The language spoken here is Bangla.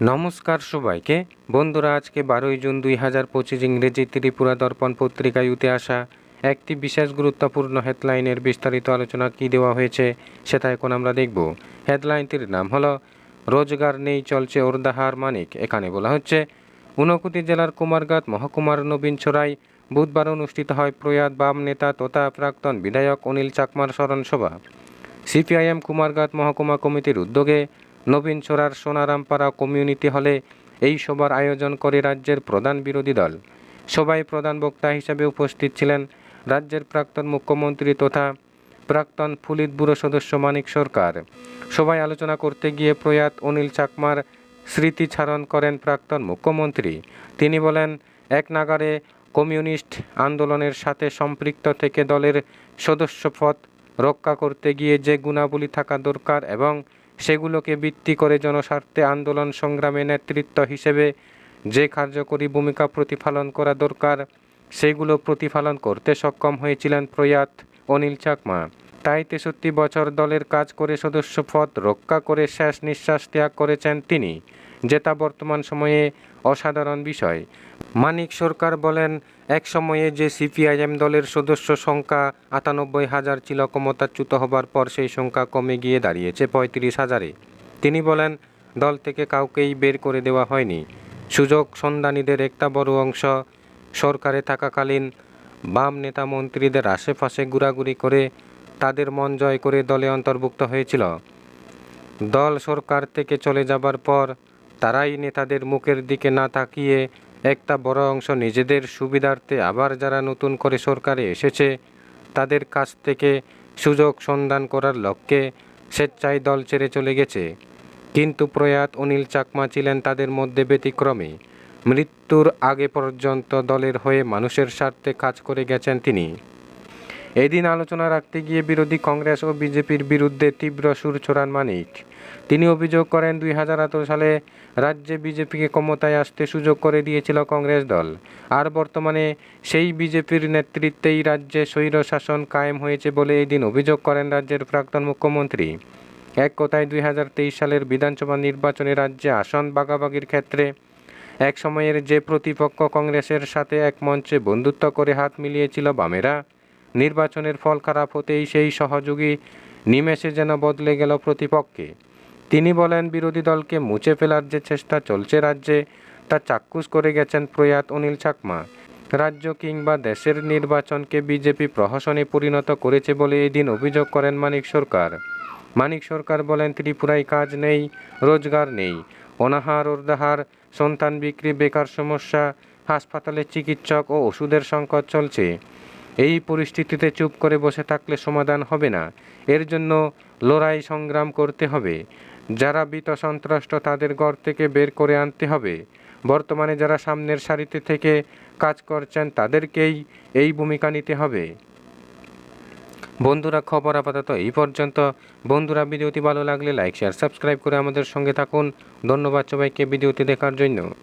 নমস্কার সবাইকে। বন্ধুরা, আজকে বারোই জুন দুই হাজার পঁচিশ ইংরেজি ত্রিপুরা দর্পণ পত্রিকায় উঠে আসা একটি বিশেষ গুরুত্বপূর্ণ হেডলাইনের বিস্তারিত আলোচনা কি দেওয়া হয়েছে সেটা এখন আমরা দেখব। হেডলাইনটির নাম হলো, রোজগার নেই, চলছে ওরদাহার মানিক। এখানে বলা হচ্ছে, ঊনকোটি জেলার কুমারঘাট মহকুমার নবীন ছড়াই বুধবার অনুষ্ঠিত হয় প্রয়াত বাম নেতা তথা প্রাক্তন বিধায়ক অনিল চাকমার স্মরণ সভা সিপিআইএম কুমারঘাট মহকুমা কমিটির উদ্যোগে নবীন ছড়ার সোনারামপাড়া কমিউনিটি হলে এই সভার আয়োজন করে রাজ্যের প্রধান বিরোধী দল। সভায় প্রধান বক্তা হিসেবে উপস্থিত ছিলেন রাজ্যের প্রাক্তন মুখ্যমন্ত্রী তথা প্রাক্তন ফুলিত ব্যুরো সদস্য মানিক সরকার। সভায় আলোচনা করতে গিয়ে প্রয়াত অনিল চাকমার স্মৃতিচারণ করেন প্রাক্তন মুখ্যমন্ত্রী। তিনি বলেন, এক নাগারে কমিউনিস্ট আন্দোলনের সাথে সম্পৃক্ত থেকে দলের সদস্যপদ রক্ষা করতে গিয়ে যে গুণাবলী থাকা দরকার এবং সেগুলোকে ভিত্তি করে জনস্বার্থে আন্দোলন সংগ্রামে নেতৃত্ব হিসেবে যে কার্যকরী ভূমিকা প্রতিফলন করা দরকার, সেগুলো প্রতিফলন করতে সক্ষম হয়েছিলেন প্রয়াত অনিল চাকমা। তাই তেষট্টি বছর দলের কাজ করে সদস্যপদ রক্ষা করে শেষ নিঃশ্বাস ত্যাগ করেছেন তিনি, যেটা বর্তমান সময়ে অসাধারণ বিষয়। মানিক সরকার বলেন, এক সময়ে যে সিপিআইএম দলের সদস্য সংখ্যা আটানব্বই হাজার ছিল, ক্ষমতাচ্যুত হবার পর সেই সংখ্যা কমে গিয়ে দাঁড়িয়েছে পঁয়ত্রিশ হাজারে। তিনি বলেন, দল থেকে কাউকেই বের করে দেওয়া হয়নি। সুযোগ সন্ধানীদের একটা বড় অংশ সরকারে থাকাকালীন বাম নেতা মন্ত্রীদের আশেপাশে ঘোরাঘুরি করে তাদের মন জয় করে দলে অন্তর্ভুক্ত হয়েছিল। দল সরকার থেকে চলে যাবার পর তারাই নেতাদের মুখের দিকে না তাকিয়ে একটা বড় অংশ নিজেদের সুবিধার্থে আবার যারা নতুন করে সরকারে এসেছে, তাদের কাছ থেকে সুযোগ সন্ধান করার লক্ষ্যে স্বেচ্ছায় দল ছেড়ে চলে গেছে। কিন্তু প্রয়াত অনিল চাকমা ছিলেন তাদের মধ্যে ব্যতিক্রমী। মৃত্যুর আগে পর্যন্ত দলের হয়ে মানুষের স্বার্থে কাজ করে গেছেন তিনি। এদিন আলোচনা রাখতে গিয়ে বিরোধী কংগ্রেস ও বিজেপির বিরুদ্ধে তীব্র সুর ছড়ান মানিক। তিনি অভিযোগ করেন, দুই হাজার সালে রাজ্যে বিজেপিকে ক্ষমতায় আসতে সুযোগ করে দিয়েছিল কংগ্রেস দল। আর বর্তমানে সেই বিজেপির নেতৃত্বেই রাজ্যে স্বৈর শাসন কায়েম হয়েছে বলে এদিন অভিযোগ করেন রাজ্যের প্রাক্তন মুখ্যমন্ত্রী। এক কথায়, দুই হাজার তেইশ সালের বিধানসভা নির্বাচনে রাজ্যে আসন বাগাবাগির ক্ষেত্রে এক সময়ের যে প্রতিপক্ষ কংগ্রেসের সাথে এক মঞ্চে বন্ধুত্ব করে হাত মিলিয়েছিল বামেরা নির্বাচনের ফল খারাপ হতেই সেই সহযোগী নিমেষে যেন বদলে গেল প্রতিপক্ষে। তিনি বলেন, বিরোধী দলকে মুছে ফেলার যে চেষ্টা চলছে রাজ্যে, তা চাক্ষুষ করে গেছেন প্রয়াত অনিল চাকমা। রাজ্য কিংবা দেশের নির্বাচনকে বিজেপি প্রহসনে পরিণত করেছে বলে এদিন অভিযোগ করেন মানিক সরকার। মানিক সরকার বলেন, ত্রিপুরায় কাজ নেই, রোজগার নেই, অনাহার ওরদাহার সন্তান বিক্রি, বেকার সমস্যা, হাসপাতালে চিকিৎসক ও ওষুধের সংকট চলছে। এই পরিস্থিতিতে চুপ করে বসে থাকলে সমাধান হবে না। এর জন্য লড়াই সংগ্রাম করতে হবে। যারা বিত সন্ত্রস্ত তাদের ঘর থেকে বের করে আনতে হবে। বর্তমানে যারা সামনের সারিতে থেকে কাজ করছেন তাদেরকেই এই ভূমিকা নিতে হবে। বন্ধুরা, খবর আপাতত এই পর্যন্ত। বন্ধুরা, ভিডিওটি ভালো লাগলে লাইক, শেয়ার, সাবস্ক্রাইব করে আমাদের সঙ্গে থাকুন। ধন্যবাদ সবাইকে ভিডিওটি দেখার জন্য।